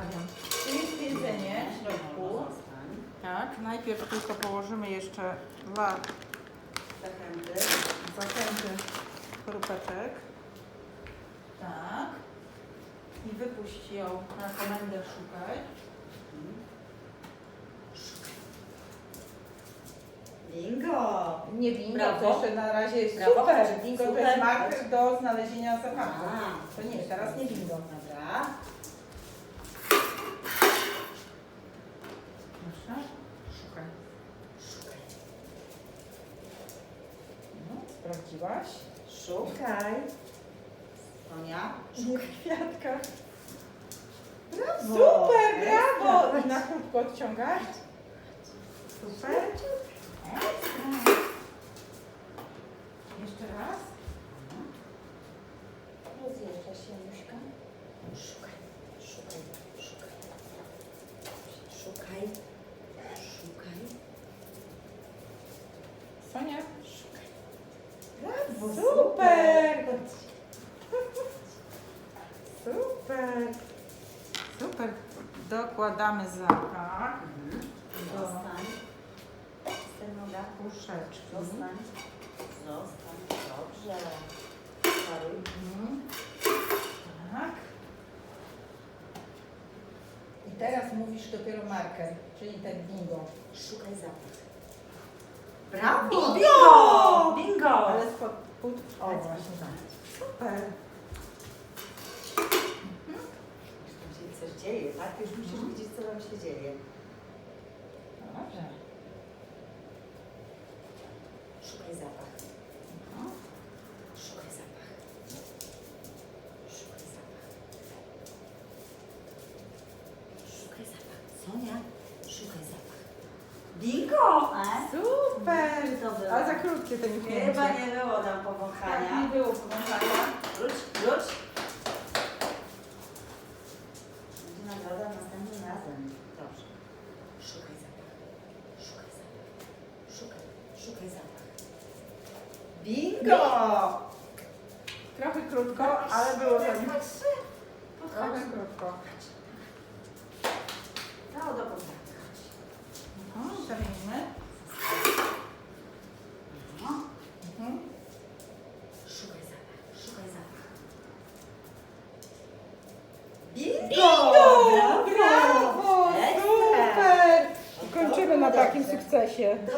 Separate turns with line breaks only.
Tu jest jedzenie w środku. Tak, najpierw tylko położymy jeszcze dwa
Zachęty.
zachęty chrupeczek. Tak. I wypuść ją na komendę szukaj.
Bingo!
Nie bingo,
Brawo.
to jeszcze na razie jest
Brawo.
super. Bingo to jest
Super.
marker do znalezienia zapachu.
A.
To nie, teraz nie bingo.
Dobra.
Proszę. Szukaj.
Szukaj.
Sprawdziłaś?
Szukaj. Sonia.
Nie w kwiatkach.
Brawo.
Super, brawo! I na krótko odciągać. Super. Jeszcze raz.
Rozjeżdża się. Szukaj, szukaj, szukaj. Szukaj, szukaj,
Sonia.
szukaj.
Brawo, super! Super. Super. Dokładamy zapach
Mhm.
do
Zostań. Noga.
puszeczki.
Zostań. Zostań. Dobrze.
Mhm. Tak. I teraz mówisz dopiero marker, czyli ten bingo.
Szukaj zapach. Brawo!
Bingo!
Bingo!
Ale spod... O, właśnie tak. Super.
Tam się coś dzieje, tak? Już musisz widzieć, co tam się dzieje.
Dobrze.
Szukaj zapach.
No.
Szukaj zapach. Szukaj zapach. Szukaj zapach. Sonia, szukaj zapach. Bingo!
Super.
To było.
Ale za krótkie to nie
Chyba nie było tam
Tak, nie
powąchania.
było powąchania.
Wróć, wróć. Będzie nagroda następnym razem. Dobrze. Szukaj zapach. Szukaj zapach. Szukaj, szukaj zapach. Bingo!
Trochę krótko, ale było.
Patrzcie.
Trochę krótko.
No, do poznania.
No, zamienimy.
No.
Mhm.
Szukaj zapach. Szukaj zapach. Bingo!
Bingo!